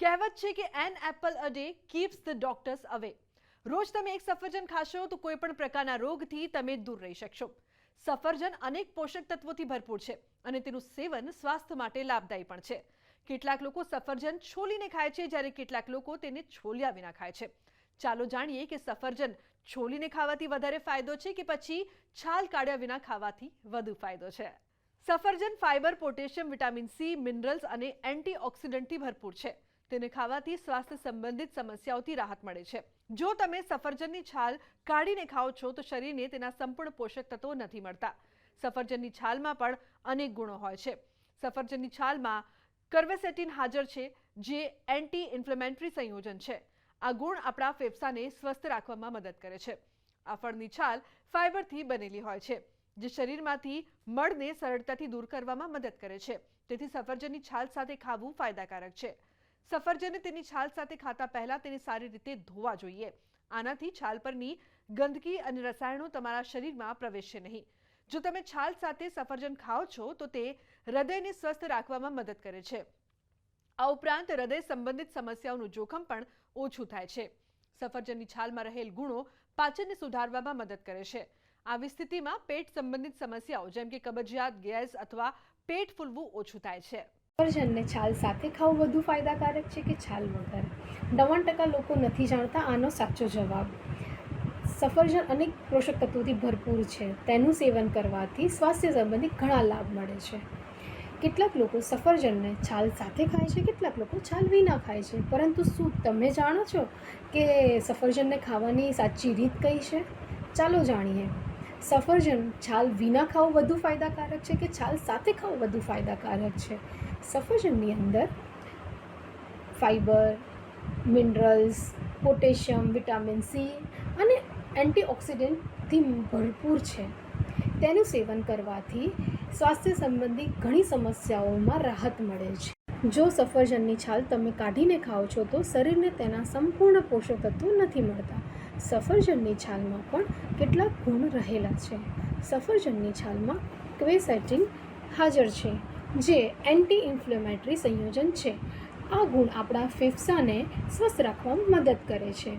કહેવત છે કે an apple a day keeps the doctors away રોજ તમે એક સફરજન ખાશો તો કોઈ પણ પ્રકારના રોગથી તમે દૂર રહી શકશો. સફરજન અનેક પોષક તત્વોથી ભરપૂર છે અને તેનું સેવન સ્વાસ્થ્ય માટે લાભદાયી પણ છે. કેટલાક લોકો સફરજન છોલીને ખાય છે જ્યારે કેટલાક લોકો તેને છોલ્યા વિના ખાય છે. ચાલો જાણીએ કે સફરજન છોલીને ખાવાથી વધારે ફાયદો છે કે પછી છાલ કાઢ્યા વિના ખાવાથી વધુ ફાયદો છે? સફરજન fibre potassium vitamin C minerals અને એન્ટીઓક્સિડન્ટથી ભરપૂર છે. તેને ખાવાથી સ્વાસ્થ્ય સંબંધિત સમસ્યાઓથી રાહત મળે છે. જો તમે સફરજનની છાલ કાઢીને ખાઓ છો, તો શરીરને તેના સંપૂર્ણ પોષક તત્વો નથી મળતા. સફરજનની છાલમાં પણ અનેક ગુણો હોય છે. સફરજનની છાલમાં કર્વેસેટિન હાજર છે, જે એન્ટી ઇન્ફ્લેમેટરી સંયોજન છે. આ ગુણ આપણા ફેફસાને સ્વસ્થ રાખવામાં મદદ કરે છે. આ ફળની છાલ ફાઇબરથી બનેલી હોય છે, જે શરીરમાંથી મળને સરળતાથી દૂર કરવામાં મદદ કરે છે. તેથી સફરજનની છાલ સાથે ખાવું ફાયદાકારક છે. સફરજનને તેની છાલ સાથે ખાતા પહેલા તેને સારી રીતે ધોવા જોઈએ. આનાથી છાલ પરની ગંદકી અને રસાયણો તમારા શરીરમાં પ્રવેશશે નહીં. જો તમે છાલ સાથે સફરજન ખાઓ છો, તો તે હૃદયને સ્વસ્થ રાખવામાં મદદ કરે છે. આ ઉપરાંત હૃદય સંબંધિત સમસ્યાઓનું જોખમ પણ ઓછું થાય છે. સફરજનની છાલમાં રહેલ ગુણો પાચનને સુધારવામાં મદદ કરે છે. આવી સ્થિતિમાં પેટ સંબંધિત સમસ્યાઓ, જેમ કે કબજિયાત, ગેસ અથવા પેટ ફૂલવું ઓછું થાય છે. સફરજનને છાલ સાથે ખાવું વધુ ફાયદાકારક છે કે છાલ વગર? નવ્વાણું ટકા લોકો નથી જાણતા આનો સાચો જવાબ. સફરજન અનેક પોષક તત્વોથી ભરપૂર છે. તેનું સેવન કરવાથી સ્વાસ્થ્ય સંબંધી ઘણા લાભ મળે છે. કેટલાક લોકો સફરજનને છાલ સાથે ખાય છે, કેટલાક લોકો છાલ વિના ખાય છે. પરંતુ શું તમે જાણો છો કે સફરજનને ખાવાની સાચી રીત કઈ છે? ચાલો જાણીએ. સફરજન, છાલ વિના ખાવું વધુ ફાયદાકારક છે કે છાલ સાથે ખાવું વધુ ફાયદાકારક છે? સફરજનની અંદર fibre, minerals, potassium, vitamin C અને એન્ટીઓક્સિડન્ટથી ભરપૂર છે. તેનું સેવન કરવાથી સ્વાસ્થ્ય સંબંધી ઘણી સમસ્યાઓમાં રાહત મળે છે. જો સફરજનની છાલ તમે કાઢીને ખાઓ છો તો શરીરને તેના સંપૂર્ણ પોષક તત્વો નથી મળતા. સફરજનની છાલમાં પણ કેટલાક ગુણ રહેલા છે. સફરજનની છાલમાં ક્વેસેટિન હાજર છે, જે એન્ટી ઇન્ફ્લેમેટરી સંયોજન છે. આ ગુણ આપણા ફેફસાને સ્વસ્થ રાખવામાં મદદ કરે છે.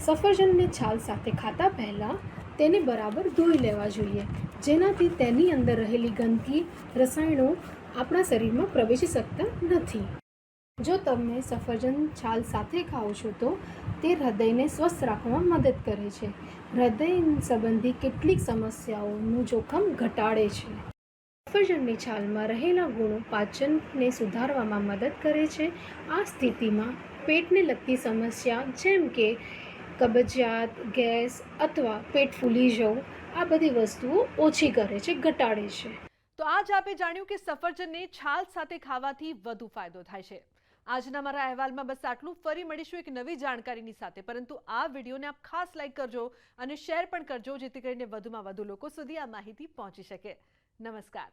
સફરજનને છાલ સાથે ખાતા પહેલાં તેને બરાબર ધોઈ લેવા જોઈએ, જેનાથી તેની અંદર રહેલી ગંદકી, રસાયણો આપણા શરીરમાં પ્રવેશી શકતા નથી. જો તમે સફરજન છાલ સાથે ખાઓ છો તો તે હૃદયને સ્વસ્થ રાખવામાં મદદ કરે છે. હૃદય સંબંધી કેટલીક સમસ્યાઓનું જોખમ ઘટાડે છે. સફરજનની છાલમાં રહેલા ગુણો પાચનને સુધારવામાં મદદ કરે છે. આ સ્થિતિમાં પેટને લગતી સમસ્યા જેમ કે કબજિયાત, ગેસ અથવા પેટ ફૂલી જવું, આ બધી વસ્તુઓ ઓછી કરે છે, ઘટાડે છે. તો આજ આપે જાણ્યું કે સફરજનને છાલ સાથે ખાવાથી વધુ ફાયદો થાય છે. આજના મારા અહેવાલમાં બસ આટલું. ફરી મળીશું એક નવી જાણકારીની સાથે. પરંતુ આ વિડીયોને આપ ખાસ લાઇક કરજો અને શેર પણ કરજો, જેથી કરીને વધુમાં વધુ લોકો સુધી આ માહિતી પહોંચી શકે. નમસ્કાર.